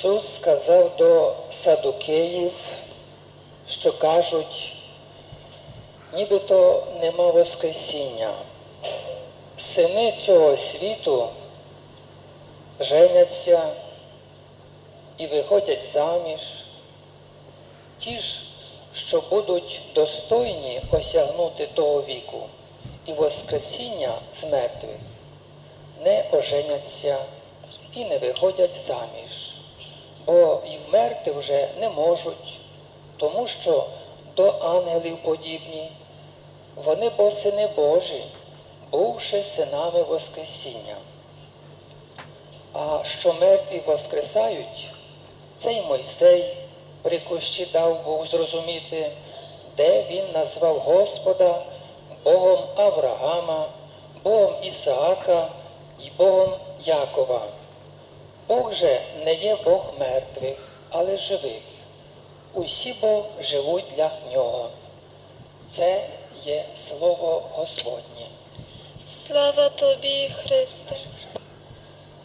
Ісус сказав до садукеїв, що кажуть, нібито нема Воскресіння. Сини цього світу женяться і виходять заміж. Ті ж, що будуть достойні осягнути того віку і Воскресіння з мертвих, не оженяться і не виходять заміж, бо і вмерти вже не можуть, тому що до ангелів подібні, вони бо сини Божі, бувши синами Воскресіння. А що мертві воскресають, цей Мойсей при кущі дав Бог зрозуміти, де він назвав Господа Богом Авраама, Богом Ісаака і Богом Якова. Бог же не є Бог мертвих, але живих. Усі бо живуть для нього. Це є Слово Господнє. Слава Тобі, Христе!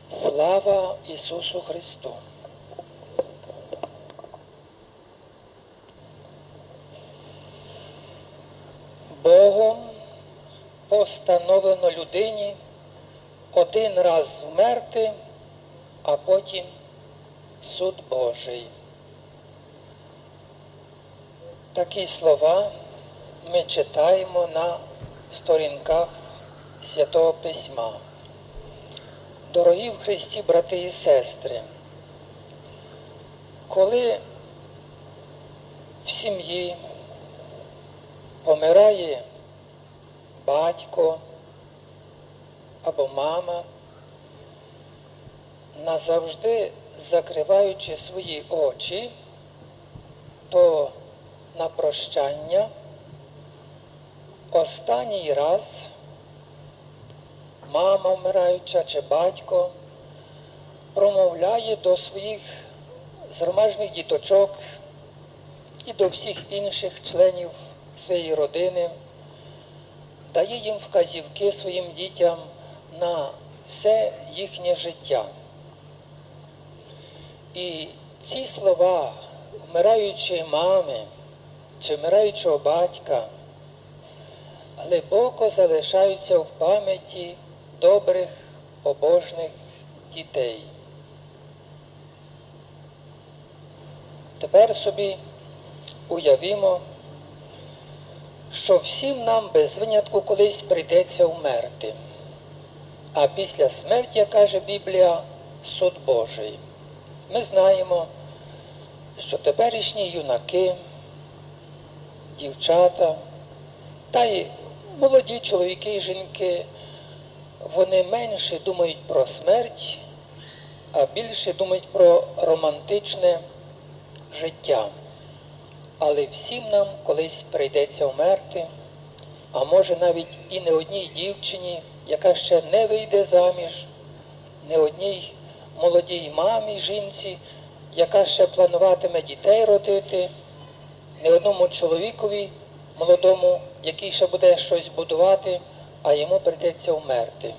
Слава Ісусу Христу! Богом постановлено людині один раз вмерти, а потім суд Божий. Такі слова ми читаємо на сторінках Святого Письма. Дорогі в Христі, брати і сестри, коли в сім'ї помирає батько або мама, назавжди закриваючи свої очі, то на прощання останній раз мама вмираюча чи батько промовляє до своїх зромажних діточок і до всіх інших членів своєї родини, дає їм вказівки своїм дітям на все їхнє життя. І ці слова вмираючої мами чи вмираючого батька глибоко залишаються в пам'яті добрих, побожних дітей. Тепер собі уявімо, що всім нам без винятку колись прийдеться вмерти. А після смерті, каже Біблія, суд Божий. Ми знаємо, що теперішні юнаки, дівчата та й молоді чоловіки і жінки, вони менше думають про смерть, а більше думають про романтичне життя. Але всім нам колись прийдеться вмерти, а може навіть і не одній дівчині, яка ще не вийде заміж, не одній молодій мамі, жінці, яка ще плануватиме дітей родити, не одному чоловікові молодому, який ще буде щось будувати, а йому прийдеться вмерти.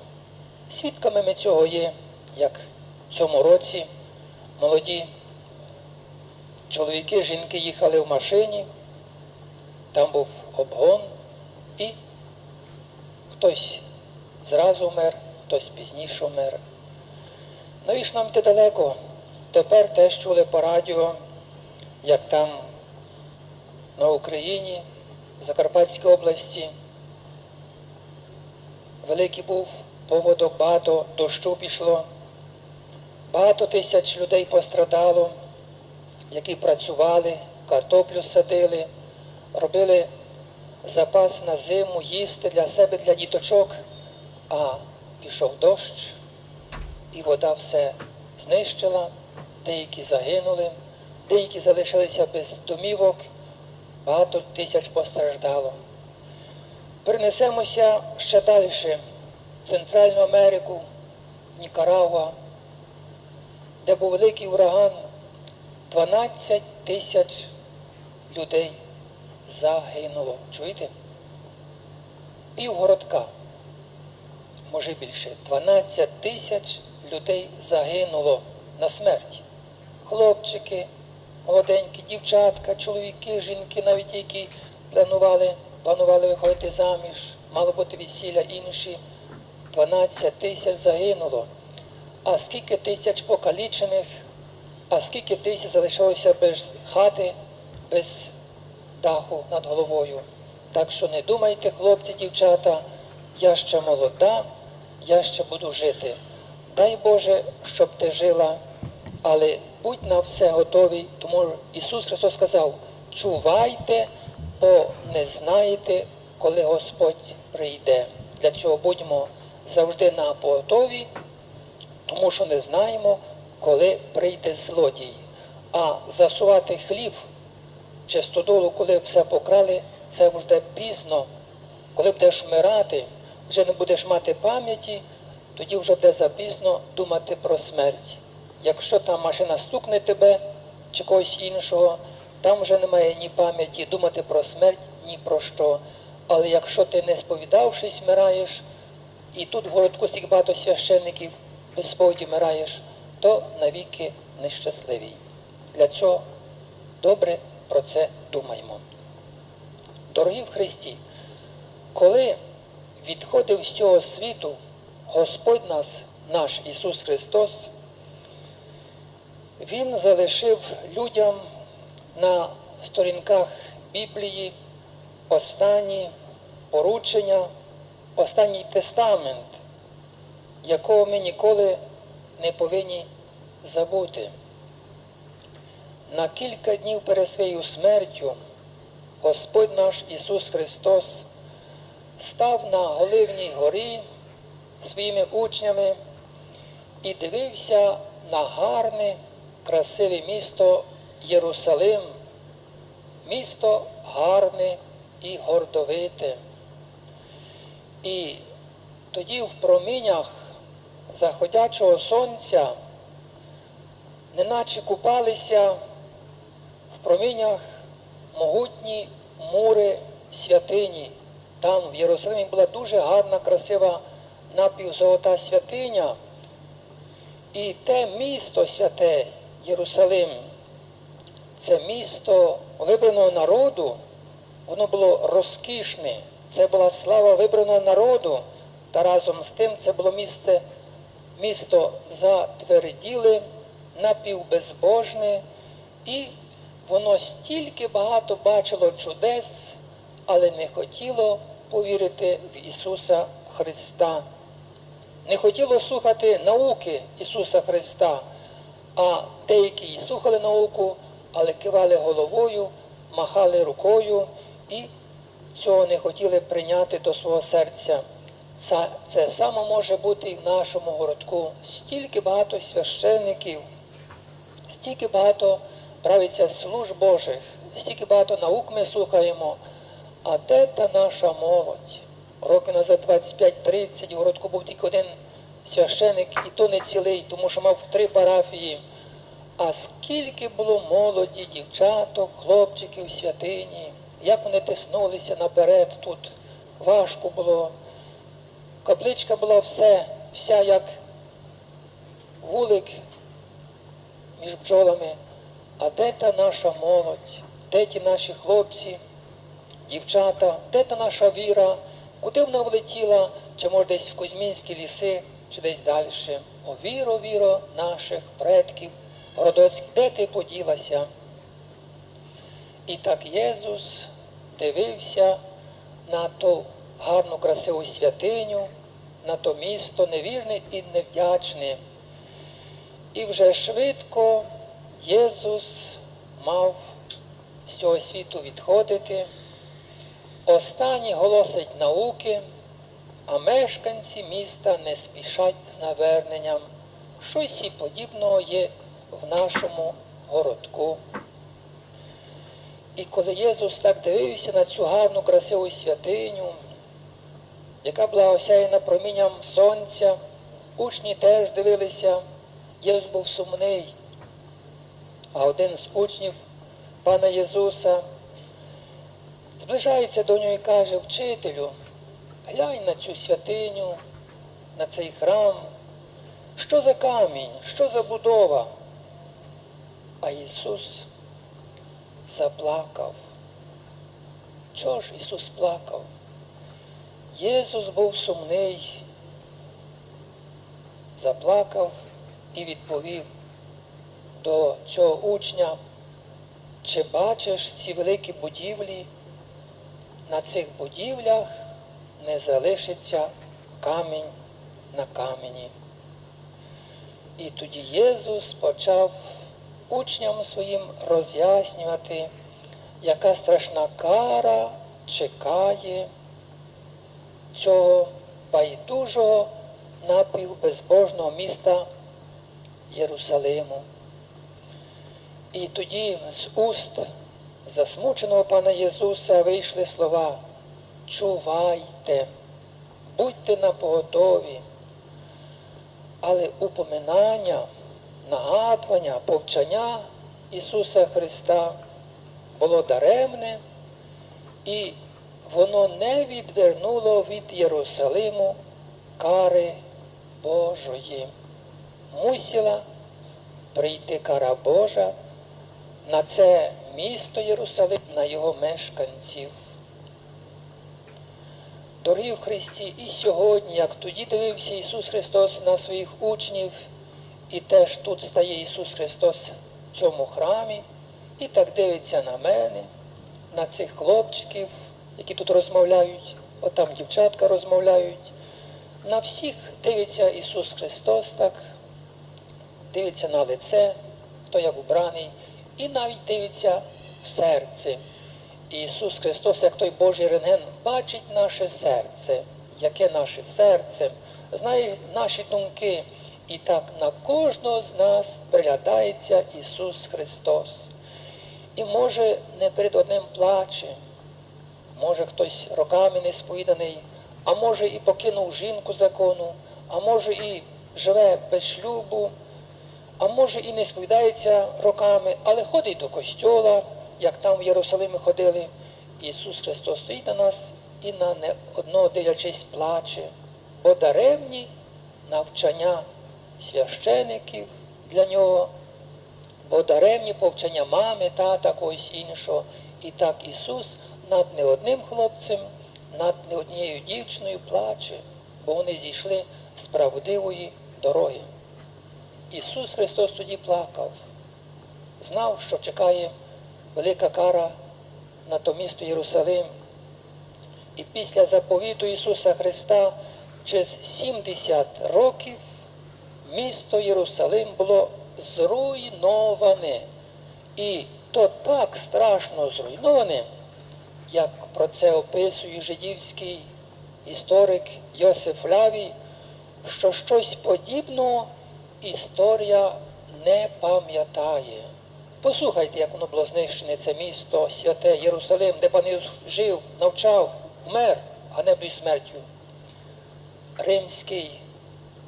Свідками ми цього є, як в цьому році молоді чоловіки, жінки їхали в машині, там був обгон, і хтось зразу вмер, хтось пізніше вмер. Навіщо нам йти далеко? Тепер теж чули по радіо, як там на Україні, в Закарпатській області, великий був поводок, багато дощу пішло, багато тисяч людей пострадало, які працювали, картоплю садили, робили запас на зиму, їсти для себе, для діточок, а пішов дощ, і вода все знищила, деякі загинули, деякі залишилися без домівок, багато тисяч постраждало. Перенесемося ще далі, в Центральну Америку, Нікарагуа, де був великий ураган, 12 тисяч людей загинуло. Чуєте? Півгородка, може більше, 12 тисяч людей загинуло на смерть. Хлопчики, молоденькі, дівчатка, чоловіки, жінки, навіть які планували, планували виходити заміж, мало бути весілля інші. 12 тисяч загинуло. А скільки тисяч покалічених, а скільки тисяч залишилося без хати, без даху над головою. Так що не думайте, хлопці, дівчата, я ще молода, я ще буду жити. Дай Боже, щоб ти жила, але будь на все готовий, тому Ісус Христос сказав, чувайте, бо не знаєте, коли Господь прийде. Для чого будьмо завжди на поготові, тому що не знаємо, коли прийде злодій. А засувати хліб чи стодолу, коли все покрали, це вже пізно. Коли будеш вмирати, вже не будеш мати пам'яті, тоді вже буде запізно думати про смерть. Якщо там машина стукне тебе чи когось іншого, там вже немає ні пам'яті думати про смерть, ні про що. Але якщо ти не сповідавшись, вмираєш, і тут в городку стільки багато священників без сповіді вмираєш, то навіки нещасливий. Для цього добре про це думаємо. Дорогі в Христі, коли відходив з цього світу Господь нас, наш Ісус Христос, Він залишив людям на сторінках Біблії останні поручення, останній тестамент, якого ми ніколи не повинні забути. На кілька днів перед своєю смертю Господь наш Ісус Христос став на Голивній горі своїми учнями і дивився на гарне, красиве місто Єрусалим, місто гарне і гордовите. І тоді в промінях заходячого сонця, неначе купалися в промінях могутні мури святині. Там в Єрусалимі була дуже гарна, красива напівзолота святиня. І те місто святе Єрусалим, це місто вибраного народу, воно було розкішне. Це була слава вибраного народу. Та разом з тим це було місце, місто затверділе, напівбезбожне, і воно стільки багато бачило чудес, але не хотіло повірити в Ісуса Христа. Не хотіло слухати науки Ісуса Христа, а деякі слухали науку, але кивали головою, махали рукою і цього не хотіли прийняти до свого серця. Це, це саме може бути і в нашому городку. Стільки багато священників, стільки багато правиться служб Божих, стільки багато наук ми слухаємо. А де та наша молодь? Років назад 25-30 в городку був тільки один священик, і то не цілий, тому що мав три парафії. А скільки було молоді, дівчаток, хлопчиків, святині, як вони тиснулися наперед тут. Важко було. Капличка була все, вся як вулик між бджолами. А де та наша молодь? Де ті наші хлопці, дівчата, де та наша віра? Куди вона влетіла, чи може десь в Кузьмінські ліси, чи десь далі? О, віро, віро наших предків, Городоцьких, де ти поділася? І так Єсус дивився на ту гарну, красиву святиню, на то місто невірне і невдячне. І вже швидко Єсус мав з цього світу відходити. Останні голосить науки, а мешканці міста не спішать з наверненням. Щось і подібного є в нашому городку. І коли Єсус так дивився на цю гарну, красиву святиню, яка була осяяна промінням сонця, учні теж дивилися, Єсус був сумний. А один з учнів пана Єсуса зближається до нього і каже, вчителю, глянь на цю святиню, на цей храм. Що за камінь, що за будова? А Ісус заплакав. Чого ж Ісус плакав? Єсус був сумний, заплакав і відповів до цього учня, чи бачиш ці великі будівлі? На цих будівлях не залишиться камінь на камені. І тоді Єсус почав учням своїм роз'яснювати, яка страшна кара чекає цього байдужого напівбезбожного міста Єрусалиму. І тоді з уст засмученого пана Єсуса вийшли слова Чувайте, будьте на поготові. Але упоминання, нагадування, повчання Ісуса Христа було даремне, і воно не відвернуло від Єрусалиму кари Божої. Мусила прийти кара Божа на це місто Єрусалим, на його мешканців. Дорогі в Христі, і сьогодні, як тоді дивився Ісус Христос на своїх учнів, і теж тут стає Ісус Христос в цьому храмі, і так дивиться на мене, на цих хлопчиків, які тут розмовляють, отам дівчатка розмовляють. На всіх дивиться Ісус Христос так, дивиться на лице, хто як убраний, і навіть дивиться в серце. Ісус Христос, як той Божий рентген, бачить наше серце, яке наше серце, знає наші думки. І так на кожного з нас приглядається Ісус Христос. І може не перед одним плаче, може хтось роками не сповіданий, а може і покинув жінку закону, а може і живе без шлюбу, а може і не сповідається роками, але ходить до костьола, як там в Єрусалимі ходили. Ісус Христос стоїть на нас і на не одного дивлячись плаче, бо даремні навчання священиків для нього, бо даремні повчання мами, тата, когось іншого. І так Ісус над не одним хлопцем, над не однією дівчиною плаче, бо вони зійшли з правдивої дороги. Ісус Христос тоді плакав, знав, що чекає велика кара на то місто Єрусалим. І після заповіту Ісуса Христа через 70 років місто Єрусалим було зруйноване. І то так страшно зруйноване, як про це описує жидівський історик Йосиф Лявій, що щось подібного історія не пам'ятає. Послухайте, як воно було знищене це місто, святе Єрусалим, де пан Ісус жив, навчав, вмер, ганебною смертю. Римський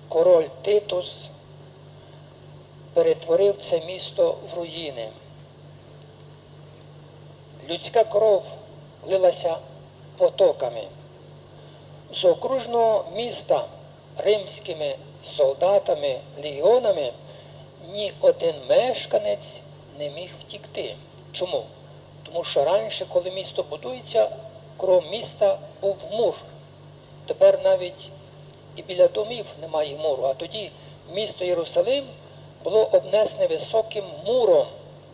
король Титус перетворив це місто в руїни. Людська кров лилася потоками. З окружного міста римськими солдатами, легіонами ні один мешканець не міг втікти. Чому? Тому що раніше, коли місто будується, кров міста був мур. Тепер навіть і біля домів немає муру. А тоді місто Єрусалим було обнесене високим муром.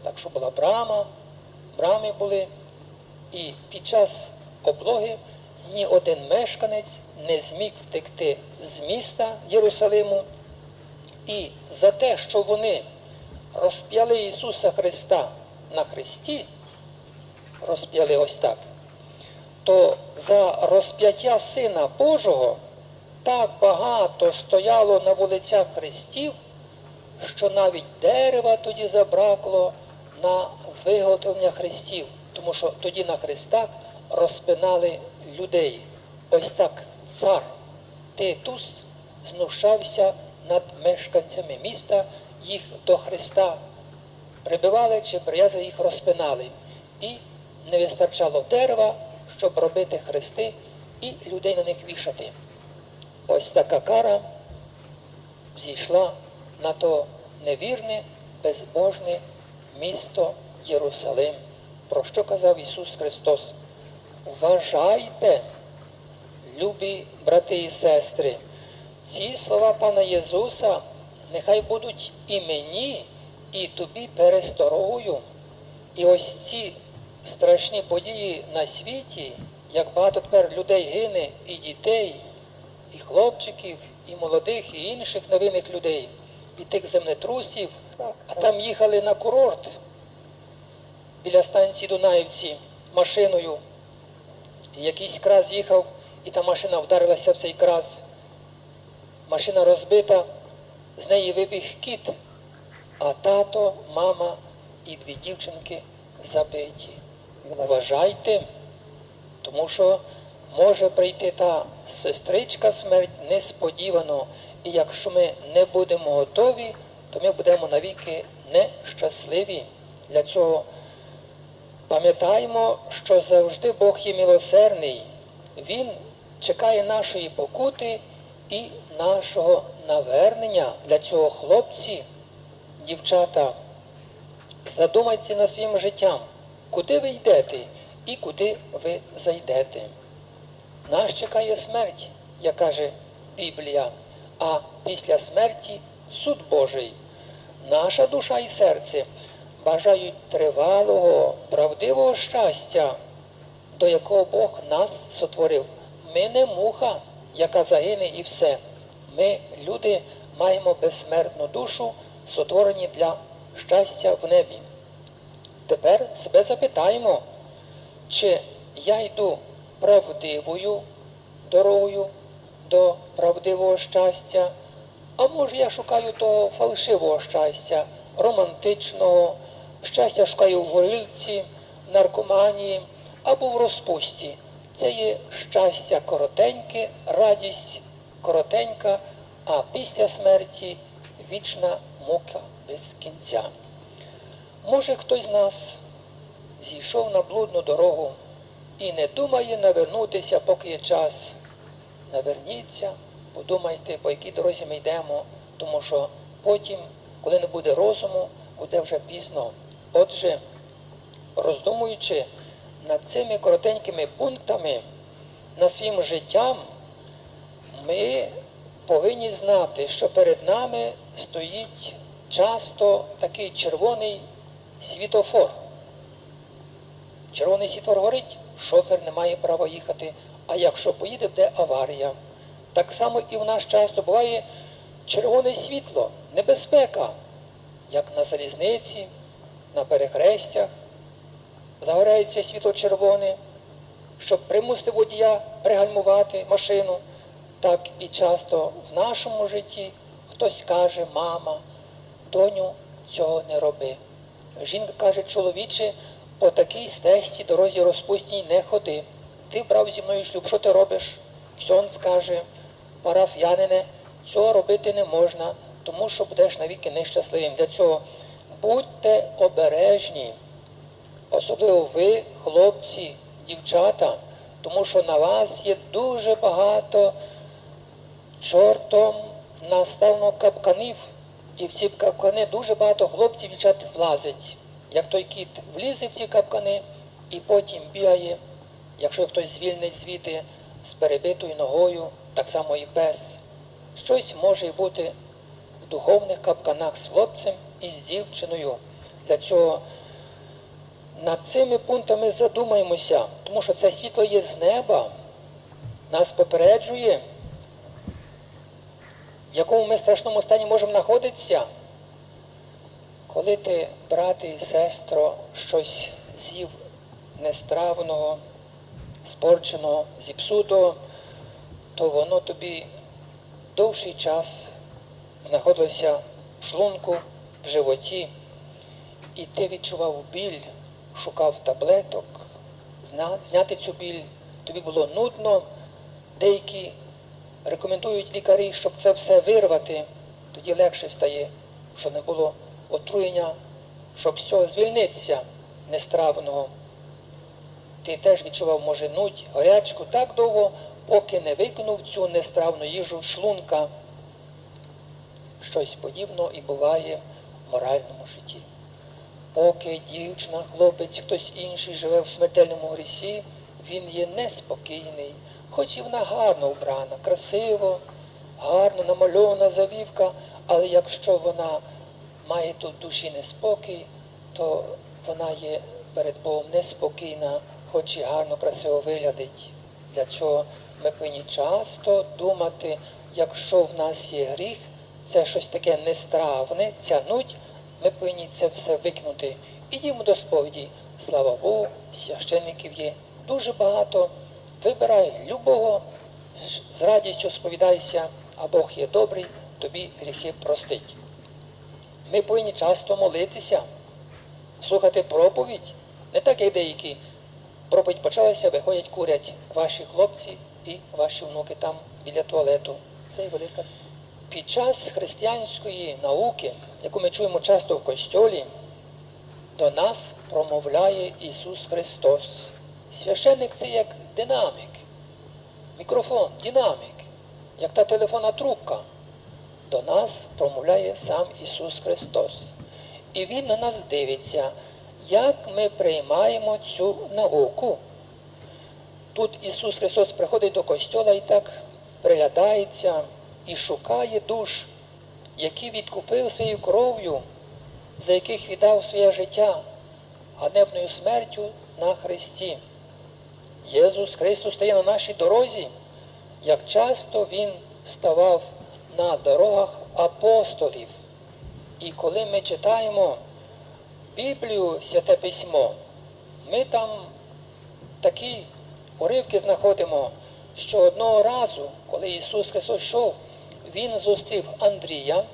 Так що була брама, брами були. І під час облоги ні один мешканець не зміг втекти з міста Єрусалиму. І за те, що вони розп'яли Ісуса Христа на Христі, розп'яли ось так, то за розп'яття Сина Божого так багато стояло на вулицях Христів, що навіть дерева тоді забракло на виготовлення Христів, тому що тоді на Христах розпинали людей. Ось так цар Титус знущався над мешканцями міста, їх до Христа прибивали чи прив'язали, їх розпинали. І не вистачало дерева, щоб робити хрести і людей на них вішати. Ось така кара зійшла на то невірне, безбожне місто Єрусалим. Про що казав Ісус Христос? Вважайте, любі брати і сестри, ці слова Пана Єсуса нехай будуть і мені, і тобі пересторогою. І ось ці страшні події на світі, як багато тепер людей гине, і дітей, і хлопчиків, і молодих, і інших невинних людей, від тих землетрусів, а там їхали на курорт біля станції Дунаївці машиною. Якийсь крас їхав, і та машина вдарилася в цей крас. Машина розбита, з неї вибіг кіт, а тато, мама і дві дівчинки забиті. Вважайте, тому що може прийти та сестричка смерть несподівано, і якщо ми не будемо готові, то ми будемо навіки нещасливі. Для цього пам'ятаємо, що завжди Бог є милосердний. Він чекає нашої покути і нашого навернення. Для цього хлопці, дівчата, задумайтеся над своїм життям, куди ви йдете і куди ви зайдете. Нас чекає смерть, як каже Біблія, а після смерті суд Божий. Наша душа і серце бажають тривалого, правдивого щастя, до якого Бог нас сотворив. Ми не муха, яка загине і все. Ми, люди, маємо безсмертну душу, сотворені для щастя в небі. Тепер себе запитаємо, чи я йду правдивою дорогою до правдивого щастя, а може я шукаю того фальшивого щастя, романтичного, щастя шукаю в горілці, наркоманії або в розпусті. Це є щастя коротеньке, радість коротенька, а після смерті вічна мука без кінця. Може, хтось з нас зійшов на блудну дорогу і не думає навернутися, поки є час. Наверніться, подумайте, по якій дорозі ми йдемо, тому що потім, коли не буде розуму, буде вже пізно. Отже, роздумуючи над цими коротенькими пунктами, над своїм життям, ми повинні знати, що перед нами стоїть часто такий червоний світофор. Червоний світофор горить, шофер не має права їхати, а якщо поїде, буде аварія. Так само і в нас часто буває червоне світло, небезпека, як на залізниці, на перехрестях. Загорається світло червоне, щоб примусити водія пригальмувати машину. Так і часто в нашому житті хтось каже, мама, доню, цього не роби. Жінка каже, чоловіче, по такій стежці дорозі розпустній не ходи. Ти брав зі мною шлюб, що ти робиш? Ксьон скаже, параф'янине, цього робити не можна, тому що будеш навіки нещасливим. Для цього будьте обережні, особливо ви, хлопці, дівчата, тому що на вас є дуже багато чортом наставно капканів. І в ці капкани дуже багато хлопців дівчат влазить. Як той кіт влізе в ці капкани і потім бігає, якщо хтось звільнить звідти з перебитою ногою, так само і пес. Щось може бути в духовних капканах з хлопцем і з дівчиною. Для цього над цими пунктами задумаємося, тому що це світло є з неба, нас попереджує в якому ми страшному стані можемо знаходитися, коли ти, брате і сестро, щось з'їв нестравного, спорченого, зіпсутого, то воно тобі довший час знаходилося в шлунку, в животі, і ти відчував біль, шукав таблеток, зняти цю біль, тобі було нудно, деякі рекомендують лікарі, щоб це все вирвати, тоді легше стає, щоб не було отруєння, щоб з цього звільнитися нестравного. ти теж відчував, може, нудь, горячку так довго, поки не виконав цю нестравну їжу шлунка. Щось подібне і буває моральному житті. Поки дівчина, хлопець, хтось інший живе в смертельному грісі, він є неспокійний, хоч і вона гарно вбрана, красиво, гарно намальована завівка, але якщо вона має тут душі неспокій, то вона є перед Богом неспокійна, хоч і гарно, красиво виглядить. Для чого ми повинні часто думати, якщо в нас є гріх, це щось таке нестравне, ця нудь, ми повинні це все викинути. Ідімо до сповіді. Слава Богу, священників є дуже багато. Вибирай любого, з радістю сповідайся, а Бог є добрий, тобі гріхи простить. Ми повинні часто молитися, слухати проповідь, не так, як деякі. Проповідь почалася, виходять, курять ваші хлопці і ваші внуки там біля туалету. Це велика. Під час християнської науки, яку ми чуємо часто в костьолі, до нас промовляє Ісус Христос. Священник це як динамік, мікрофон, динамік, як та телефонна трубка. До нас промовляє сам Ісус Христос. І Він на нас дивиться, як ми приймаємо цю науку. Тут Ісус Христос приходить до костьола і так приглядається і шукає душ, які відкупив своєю кров'ю, за яких віддав своє життя ганебною смертю на Христі. Єсус Христос стає на нашій дорозі, як часто Він ставав на дорогах апостолів. І коли ми читаємо Біблію, Святе Письмо, ми там такі уривки знаходимо, що одного разу, коли Ісус Христос йшов, Він зустрів Андрія,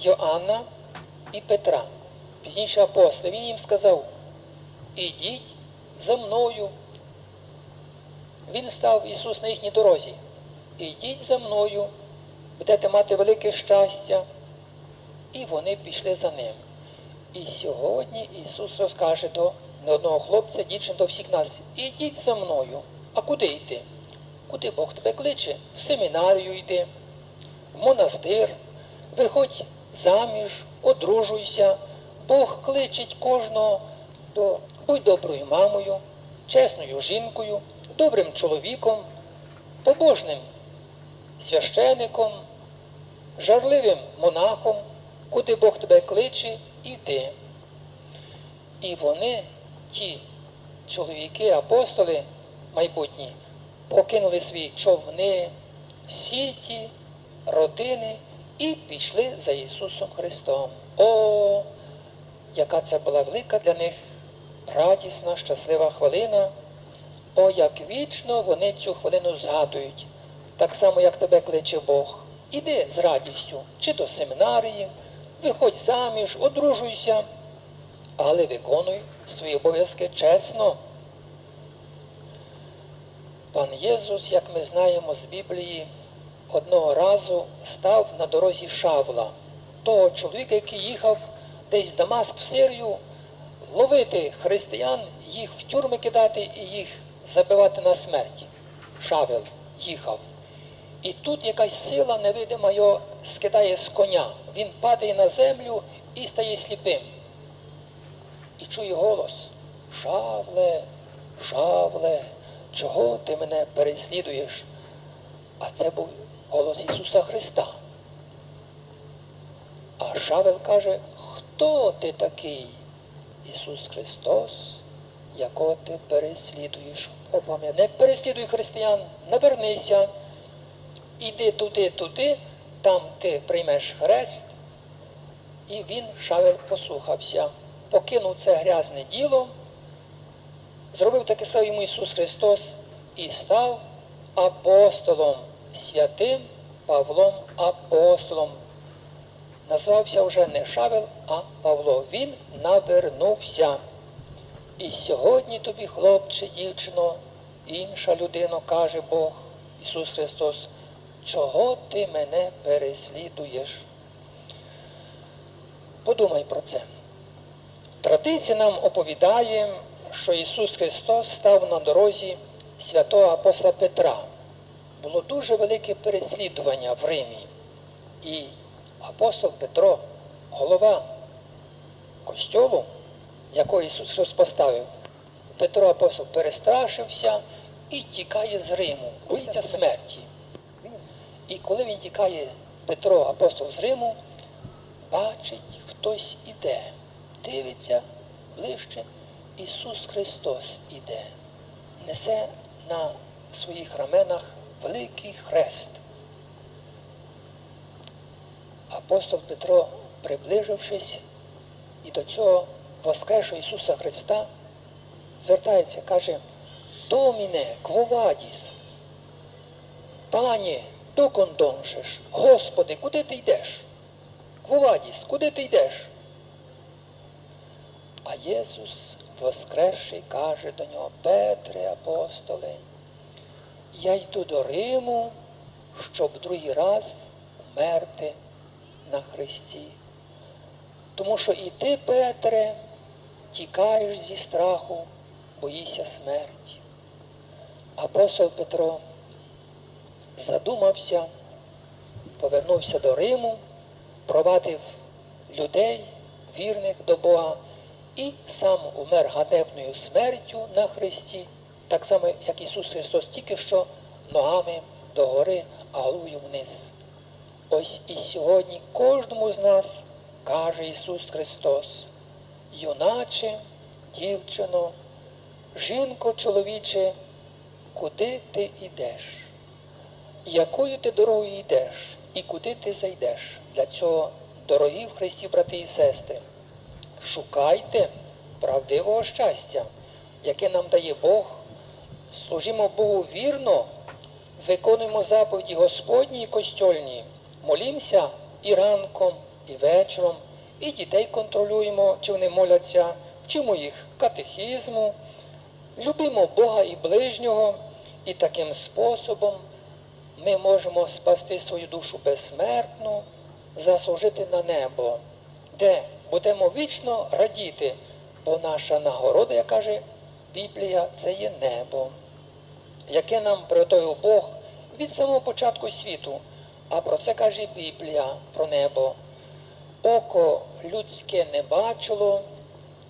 Йоанна і Петра, пізніше апостоли. Він їм сказав, ідіть за мною. Він став Ісус на їхній дорозі. Ідіть за мною, будете мати велике щастя. І вони пішли за ним. І сьогодні Ісус розкаже до не одного хлопця, дівчин до всіх нас, ідіть за мною. А куди йти? Куди Бог тебе кличе? В семінарію йди, в монастир, виходь заміж, одружуйся. Бог кличить кожного до будь доброю мамою, чесною жінкою, добрим чоловіком, побожним священиком, жарливим монахом, куди Бог тебе кличе, іди. І вони, ті чоловіки, апостоли майбутні, покинули свої човни, сіті, родини і пішли за Ісусом Христом. О, яка це була велика для них радісна, щаслива хвилина. О, як вічно вони цю хвилину згадують, так само, як тебе кличе Бог. Іди з радістю, чи до семінарії, виходь заміж, одружуйся, але виконуй свої обов'язки чесно. Пан Єсус, як ми знаємо з Біблії, одного разу став на дорозі Шавла, того чоловіка, який їхав десь в Дамаск в Сирію, ловити християн, їх в тюрми кидати і їх забивати на смерть. Шавел їхав. І тут якась сила невидима його скидає з коня. Він падає на землю і стає сліпим. І чує голос. Шавле, Шавле, чого ти мене переслідуєш? А це був голос Ісуса Христа. А Шавел каже, хто ти такий? Ісус Христос, якого ти переслідуєш. Не переслідуй християн, навернися, іди туди, туди, там ти приймеш хрест. І він, Шавел, послухався, покинув це грязне діло, зробив таке саме йому Ісус Христос і став апостолом, святим Павлом апостолом. Назвався вже не Шавел, а Павло. Він навернувся. І сьогодні тобі, хлопче, дівчино, інша людина, каже Бог, Ісус Христос, чого ти мене переслідуєш? Подумай про це. Традиція нам оповідає, що Ісус Христос став на дорозі святого апостола Петра. Було дуже велике переслідування в Римі. І апостол Петро, голова костьолу, якого Ісус Христос поставив, Петро апостол перестрашився і тікає з Риму, боїться смерті. І коли він тікає, Петро, апостол з Риму, бачить, хтось іде, дивиться ближче, Ісус Христос іде, несе на своїх раменах великий хрест. Апостол Петро, приближившись і до цього воскресшого Ісуса Христа, звертається, каже, Доміне, квовадіс, Пані, докон донжиш? Господи, куди ти йдеш? Квовадіс, куди ти йдеш? А Єсус, воскресший, каже до нього, Петре, апостоли, я йду до Риму, щоб другий раз вмерти на Христі. Тому що і ти, Петре, тікаєш зі страху, боїшся смерті. Апостол Петро задумався, повернувся до Риму, провадив людей, вірних до Бога, і сам умер ганебною смертю на Христі, так само, як Ісус Христос, тільки що ногами догори, а головою вниз. Ось і сьогодні кожному з нас каже Ісус Христос, юначе, дівчино, жінко чоловіче, куди ти йдеш? Якою ти дорогою йдеш і куди ти зайдеш? Для цього, дорогі в Христі, брати і сестри, шукайте правдивого щастя, яке нам дає Бог, служимо Богу вірно, виконуємо заповіді Господні і костьольні, молімося і ранком, і вечором, і дітей контролюємо, чи вони моляться, вчимо їх катехізму, любимо Бога і ближнього, і таким способом ми можемо спасти свою душу безсмертну, заслужити на небо, де будемо вічно радіти, бо наша нагорода, як каже Біблія, це є небо, яке нам приготовив Бог від самого початку світу. А про це каже Біблія, про небо. Око людське не бачило,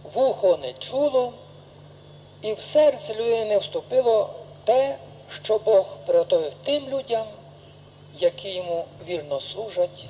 вухо не чуло, і в серце людини не вступило те, що Бог приготовив тим людям, які йому вірно служать